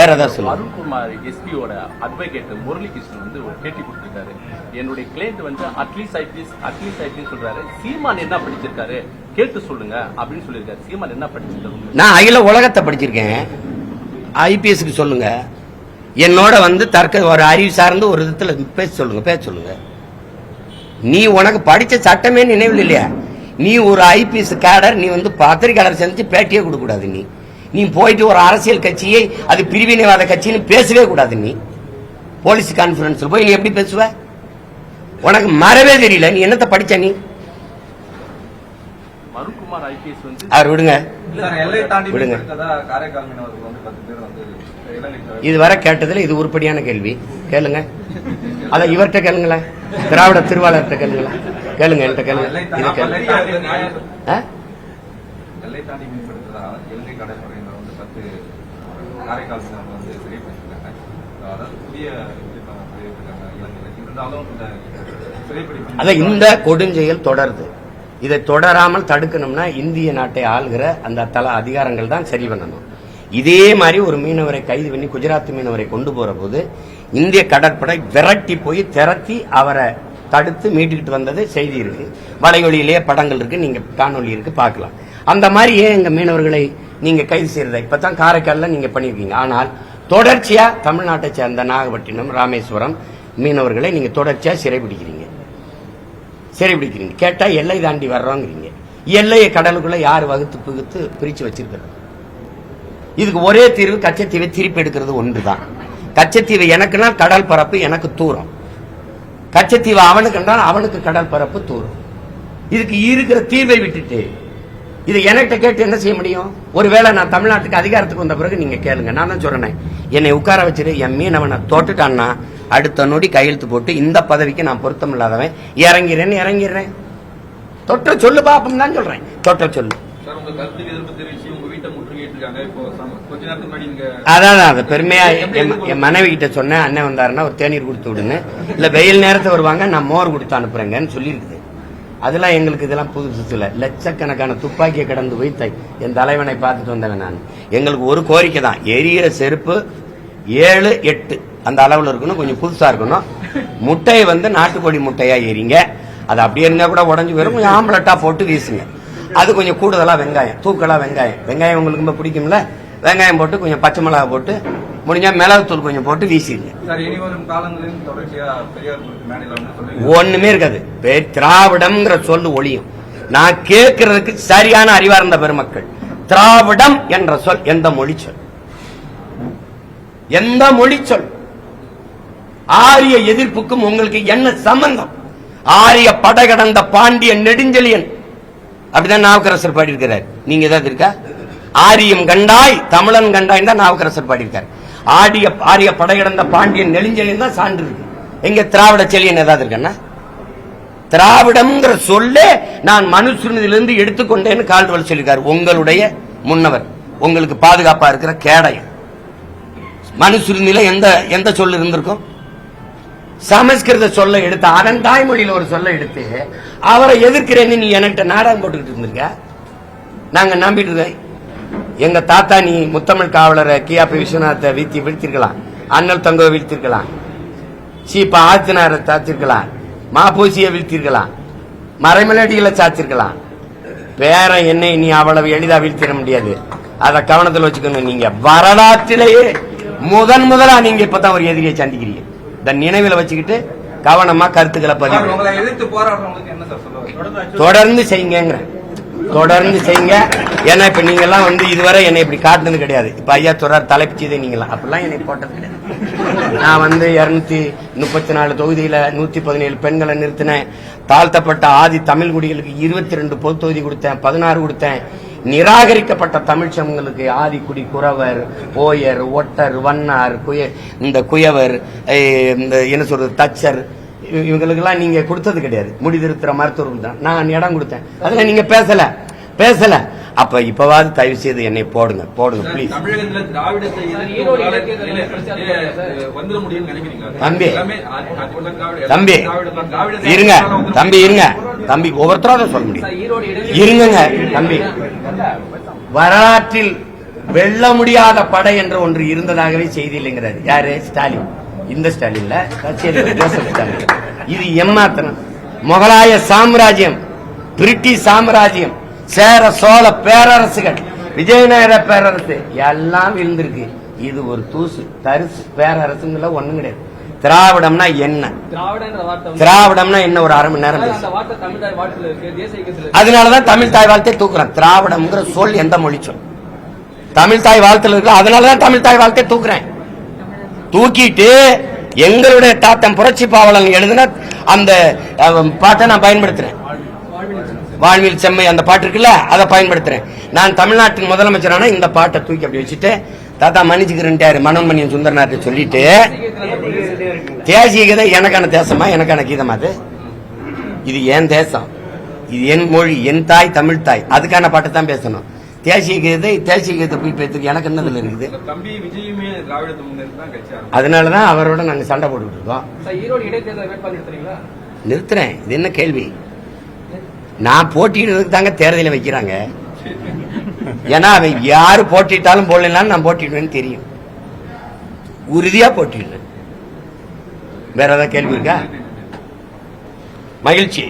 வேற ஏதாவது சொல்லுங்க. அருண்குமார் எஸ்பியோட அட்வொகேட் முரளிகிருஷ்ணன் வந்து ஒரு பேட்டி கொடுத்திருக்காரு. என்னுடைய கிளைண்ட் வந்து அட்லீஸ்ட் ஐபிஎஸ் அட்லீஸ்ட் ஐபிஎஸ் சொல்றாரு. சீமான் என்ன படிச்சிருக்காரு? கேட்டு சொல்லுங்க அப்படின்னு சொல்லியிருக்காரு. சீமான் என்ன படிச்சிருக்காரு? நான் அகில உலகத்தை படிச்சிருக்கேன். ஐபிஎஸ்க்கு சொல்லுங்க. என்னோட வந்து தர்க்க ஒரு அறிவு சார்ந்து ஒரு விதத்துல பேச சொல்லுங்க பேச சொல்லுங்க. நீ உனக்கு படிச்ச சட்டமே நினைவில் இல்லையா? நீ ஒரு ஐபிஎஸ் கேடர் நீ வந்து பத்திரிகையாளர் செஞ்சு பேட்டியே கொடுக்க கூடாது நீ. நீ போயிட்டு ஒரு அரசியல் கட்சியை அது பிரிவினைவாத கட்சின்னு பேசவே கூடாது நீ. போலீஸ் கான்ஃபரன்ஸ்ல போய் நீ எப்படி பேசுவ? உனக்கு மறவே தெரியல. நீ என்னத்த படிச்ச நீ? அருண்குமார் ஐபிஎஸ் வந்து அவர் விடுங்க. சார், எல்லை தாண்டி விடுங்க. இதுவரை கேட்டதுல இது உருப்படியான கேள்வி. கேளுங்க. அத இவர்கிட்ட கேளுங்களேன். திராவிட திருவாளர்கிட்ட கேளுங்களேன். கேளுங்க என்கிட்ட கேளுங்க எல்லை இது தாண்டி கேளுங்க நியாயம் ஆ? எல்லை தாண்டி மீன்பிடித்ததா இலங்கை கடற்படையினர் வந்து பத்து காரைக்கால் மீனவர்கள் வந்து சிறைப்பிடிச்சிருக்காங்க அதாவது புதிய இந்த கொடுஞ்செயல் தொடருது. இதை தொடராமல் தடுக்கணும்னா இந்திய நாட்டை ஆளுகிற அந்த தல அதிகாரங்கள் தான் சரி பண்ணணும். இதே மாதிரி ஒரு மீனவரை கைது பண்ணி குஜராத் மீனவரை கொண்டு போற போது இந்திய கடற்படை விரட்டி போய் திரட்டி அவரை தடுத்து மீட்டுக்கிட்டு வந்தது செய்தி இருக்கு. வலையொலியிலேயே படங்கள் இருக்கு. நீங்க காணொலி இருக்கு பார்க்கலாம். அந்த மாதிரி ஏன் எங்க மீனவர்களை நீங்க கைது செய்யறத? இப்பதான் காரைக்காலில் நீங்க பண்ணிருக்கீங்க. ஆனால் தொடர்ச்சியா தமிழ்நாட்டை சேர்ந்த நாகப்பட்டினம் ராமேஸ்வரம் மீனவர்களை நீங்க தொடர்ச்சியா சிறைபிடிக்கிறீங்க சிறைபிடிக்கிறீங்க கேட்டா எல்லை தாண்டி வர்றோங்கிறீங்க. எல்லையை கடலுக்குள்ள யார் வகுத்து புகுத்து பிரிச்சு வச்சிருக்கிறது? இதுக்கு ஒரே தீர்வு கச்சத்தீவை திருப்பி எடுக்கிறது ஒன்றுதான். கச்சத்தீவு எனக்குன்னா கடல் பரப்பு எனக்கு தூரம். கச்சத்தீவு அவனுக்குன்றால் அவனுக்கு கடல் பரப்பு தூரம். இதுக்கு இருக்கிற தீர்வை விட்டுட்டு இதை என்கிட்ட கேட்டு என்ன செய்ய முடியும்? ஒருவேளை நான் தமிழ்நாட்டுக்கு அதிகாரத்துக்கு வந்த பிறகு நீங்க கேளுங்க. நான் தான் சொல்றேன். என்னை உட்கார வச்சுட்டு என் மீனவனை தோட்டுட்டான்னா அடுத்த நொடி கையெழுத்து போட்டு இந்த பதவிக்கு நான் பொருத்தம் இல்லாதவன் இறங்கிறேன்னு இறங்கிடுறேன் தொட்ட சொல்லு பாப்போம் தான் சொல்றேன். தொட்ட சொல்லு. அதான் அது பெருமையா என் என் மனைவி கிட்ட சொன்னேன் அண்ணன் வந்தாருன்னா ஒரு தேநீர் கொடுத்து விடுன்னு. இல்ல வெயில் நேரத்தை வருவாங்க நான் மோர் கொடுத்து அனுப்புறேங்கன்னு சொல்லியிருக்குது. அதெல்லாம் எங்களுக்கு இதெல்லாம் புதுசு இல்ல லட்சக்கணக்கான துப்பாக்கியை கடந்து வைத்த என் தலைவனை பார்த்துட்டு வந்தவன் நான். எங்களுக்கு ஒரு கோரிக்கை தான். எரியிற செருப்பு ஏழு எட்டு. அந்த அளவில் இருக்கணும் கொஞ்சம் புதுசாக இருக்கணும். முட்டையை வந்து நாட்டுக்கோழி முட்டையாக எரிங்க. அது அப்படியே இருந்தால் கூட உடஞ்சி போயிடும். கொஞ்சம் ஆம்பளட்டாக போட்டு வீசுங்க. அது கொஞ்சம் கூடுதலாக வெங்காயம். தூக்கலாக வெங்காயம். வெங்காயம் உங்களுக்கு ரொம்ப பிடிக்கும்ல? வெங்காயம் போட்டு கொஞ்சம் பச்சை மிளகா போட்டு முடிஞ்சா மிளகுத்தூள் கொஞ்சம் போட்டு வீசிடுங்க. ஒண்ணுமே இருக்காது. திராவிடம்ங்கிற சொல்லு ஒளியும் நான் கேட்கறதுக்கு சரியான அறிவார்ந்த பெருமக்கள். திராவிடம் என்ற சொல் எந்த மொழி சொல்? எந்த மொழி சொல்? ஆரிய எதிர்ப்புக்கும் உங்களுக்கு என்ன சம்பந்தம்? ஆரிய படை கடந்த பாண்டிய நெடுஞ்செழியன். அப்படிதான் நாவுக்கரசர் பாடியிருக்கிறார். நீங்க ஏதாவது இருக்கா? ஆரியம் கண்டாய் தமிழன் கண்டாய் தான் நாவுக்கரசர் பாடியிருக்கார். ஆடிய ஆரிய படையிடந்த பாண்டியன் நெடுஞ்செழியன் தான் சான்று இருக்கு. எங்க திராவிட செழியன் ஏதாவது இருக்கன்னா திராவிடம்ங்கிற சொல்லே நான் மனுஷனிலிருந்து எடுத்துக்கொண்டேன்னு கால்வல் சொல்லியிருக்காரு. உங்களுடைய முன்னவர். உங்களுக்கு பாதுகாப்பா இருக்கிற கேடயம் மனுஷனில எந்த எந்த சொல் இருந்திருக்கும்? சமஸ்கிருத சொல்ல எடுத்து அதன் தாய்மொழியில ஒரு சொல்ல எடுத்து அவரை எதிர்க்கிறேன்னு நீ என்கிட்ட நாடகம் போட்டுக்கிட்டு இருந்திருக்க? நாங்க நம்பிட்டு இருக்கோம். எங்க தாத்தா நீ முத்தமிழ் காவலரை கியாபி விஸ்வநாத்தை வீழ்த்தி வீழ்த்திருக்கலாம். அண்ணல் தங்கவை வீழ்த்திருக்கலாம். சீப்பா ஆத்தினாரை சாச்சிருக்கலாம் மாப்பூசியை வீழ்த்திருக்கலாம். மறைமலடிகளை சாச்சிருக்கலாம் பேரன் என்னை நீ அவ்வளவு எளிதா வீழ்த்திட முடியாது. அத கவனத்தில் வச்சுக்கணும் நீங்க. வரலாற்றிலேயே முதன் முதலா நீங்க இப்பதான் ஒரு எதிரியை சந்திக்கிறீங்க. இந்த நினைவில் வச்சுக்கிட்டு கவனமா கருத்துக்களை பதிவு தொடர்ந்து செய்யுங்க தொடர்ந்து செய்யுங்க. ஏன்னா இப்ப நீங்க எல்லாம் வந்து இதுவரை என்னை இப்படி காட்டுனது கிடையாது. இப்ப ஐயா துறார் தலைப்பு நீங்களாம் அப்படிலாம் என்னை போட்டது கிடையாது. நான் வந்து இருநூத்தி முப்பத்தி நாலு தொகுதியில நூத்தி பதினேழு பெண்களை நிறுத்தினேன். தாழ்த்தப்பட்ட ஆதி தமிழ் குடிகளுக்கு இருபத்தி ரெண்டு பொது தொகுதி கொடுத்தேன் பதினாறு கொடுத்தேன். நிராகரிக்கப்பட்ட தமிழ் சமூகங்களுக்கு ஆதிக்குடி குறவர் போயர் ஒட்டர் வண்ணார் குய இந்த குயவர் இந்த என்ன சொல்றது தச்சர் இவங்களுக்கெல்லாம் நீங்க கொடுத்தது கிடையாது. முடி திருத்துற தான். நான் இடம் கொடுத்தேன். அதெல்லாம் நீங்க பேசல. பேசல. அப்ப இப்பவாது தயவு செய்து என்னை போடுங்க. போடுங்க ப்ளீஸ் தம்பி. தம்பி. இருங்க. தம்பி இருங்க. தம்பி ஒவ்வொருத்தரும் சொல்ல முடியும். இருங்கங்க தம்பி. வரலாற்றில் வெல்ல முடியாத படை என்ற ஒன்று இருந்ததாகவே செய்தி இல்லைங்கிறாரு. யாரு? ஸ்டாலின். இந்த ஸ்டாலின்ல கட்சியில் ஜோசப் ஸ்டாலின் இது எம்மாத்தனம். முகலாய சாம்ராஜ்யம் பிரிட்டிஷ் சாம்ராஜ்யம் சேர சோழ பேரரசுகள் விஜயநகர பேரரசு எல்லாம் விழுந்திருக்கு. இது ஒரு தூசு தரிசு பேரரசுங்கள ஒண்ணும் கிடையாது. திராவிடம்னா என்ன? திராவிடம்னா என்ன? ஒரு அரை மணி நேரம். அதனாலதான் தமிழ் தாய் வாழ்த்தை தூக்குறேன். திராவிடம்ங்கிற சொல் எந்த மொழி சொல் தமிழ் தாய் வாழ்த்துல இருக்கு அதனாலதான் தமிழ் தாய் வாழ்த்தை தூக்குறேன். தூக்கிட்டு எங்களுடைய தாத்தன் புரட்சி பாவலன் எழுதின அந்த பாட்டை நான் பயன்படுத்துறேன். வாழ்வில் செம்மை அந்த பாட்டு இருக்குல்ல அதை பயன்படுத்துறேன். நான் தமிழ்நாட்டின் முதலமைச்சரான இந்த பாட்டை தூக்கி அப்படி வச்சுட்டு தாத்தா மன்னிச்சுக்கிறேன்ட்டாரு மனோன்மணியன் சுந்தரநாட்டை சொல்லிட்டு தேசிய கீதை எனக்கான தேசமா எனக்கான கீதமா அது? இது என் தேசம். இது என் மொழி என் தாய் தமிழ் தாய். அதுக்கான பாட்டை தான் பேசணும். தேசிய கீதை தேசிய கீதை போய் பேசுறதுக்கு எனக்கு என்னதுல இருக்குது. அதனாலதான் அவரோட நாங்க சண்டை போட்டுட்டு இருக்கோம். நிறுத்துறேன். இது என்ன கேள்வி? நான் போட்டியிடுறதுக்கு தாங்க தேர்தலில் வைக்கிறாங்க. ஏன்னா அவன் யாரு போட்டிட்டாலும் போடலாம் நான் போட்டிடுவேன்னு தெரியும். உறுதியா போட்டிடுறேன் வேற ஏதாவது கேள்வி இருக்கா? மகிழ்ச்சி.